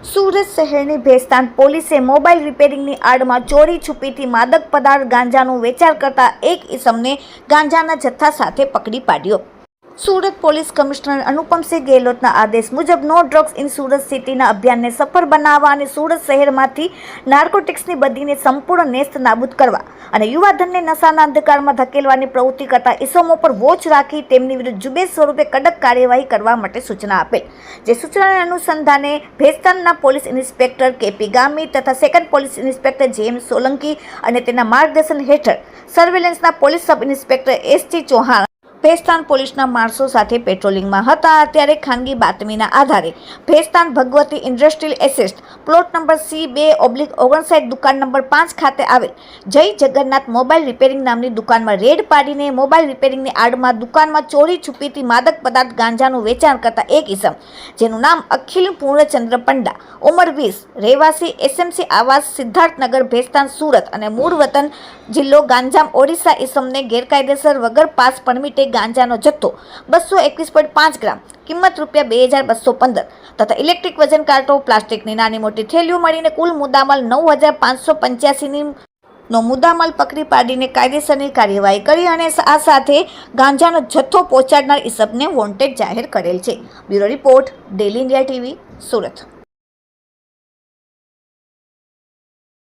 સુરત શહેરની ભેસ્તાન પોલીસે મોબાઈલ રિપેરિંગની આડમાં ચોરી છુપીથી માદક પદાર્થ ગાંજાનું વેચાણ કરતા એક ઇસમને ગાંજાના જથ્થા સાથે પકડી પાડ્યો. સુરત પોલીસ કમિશનર અનુપમસિંહ ગેહલોતના આદેશ મુજબ નો ડ્રગ્સ ઇન સુરત સિટીના અભિયાનને સફળ બનાવવા અને સુરત શહેરમાંથી નાર્કોટિક્સની બદીને સંપૂર્ણ નેસ્ત નાબૂદ કરવા અને યુવાધનને નશાના અંધકારમાં ધકેલવાની પ્રવૃત્તિ કરતા ઇસમો પર વોચ રાખી તેમની વિરુદ્ધ ઝુંબેશ સ્વરૂપે કડક કાર્યવાહી કરવા માટે સૂચના આપેલ. જે સૂચનાને અનુસંધાને ભેસ્તાનના પોલીસ ઇન્સ્પેક્ટર કેપી ગામી તથા સેકન્ડ પોલીસ ઇન્સ્પેક્ટર જેમ સોલંકી અને તેના માર્ગદર્શન હેઠળ સર્વેલન્સના police sub inspector S T Chauhan Bhestan પોલીસના માણસો સાથે પેટ્રોલિંગમાં હતા. ત્યારે ખાનગી બાતમીના આધારે Bhestan Bhagwati industrial estate plot number C બે ઓબ્લિક ઓગણસાઠ દુકાન નંબર પાંચ ખાતે આવેલ જય જગન્નાથ મોબાઈલ રિપેરિંગ નામની દુકાનમાં રેડ પાડીને મોબાઈલ રિપેરિંગની આડમાં દુકાનમાં ચોરી છુપીથી માદક પદાર્થ ગાંજાનું વેચાણ કરતા એક ઇસમ જેનું નામ અખિલ પૂર્ણચંદ્ર પંડા, ઉંમર વીસ, રહેવાસી એસએમસી આવાસ, સિદ્ધાર્થનગર, ભેસ્તાન, સુરત અને મૂળ વતન જિલ્લો ગાંજામ, ઓડિશા ઇસમને ગેરકાયદેસર વગર પાસ પરમિટે ગાંજાનો જથ્થો બસો એકવીસ પોઈન્ટ પાંચ ગ્રામ, કિંમત રૂપિયા બે હજાર બસો પંદર તથા ઇલેક્ટ્રિક વજન કાંટો પ્લાસ્ટિકની નાની મોટી થેલીઓ મળીને કુલ મુદ્દામાલ નવ હજાર પાંચસો પંચ્યાસીની નો મુદ્દામાલ પકડી પાડીને કાયદેસરની કાર્યવાહી કરી અને આ સાથે ગાંજાનો જથ્થો પહોંચાડનાર ઇસબને વોન્ટેડ જાહેર કરેલ છે. Bureau report, daily India TV, Surat.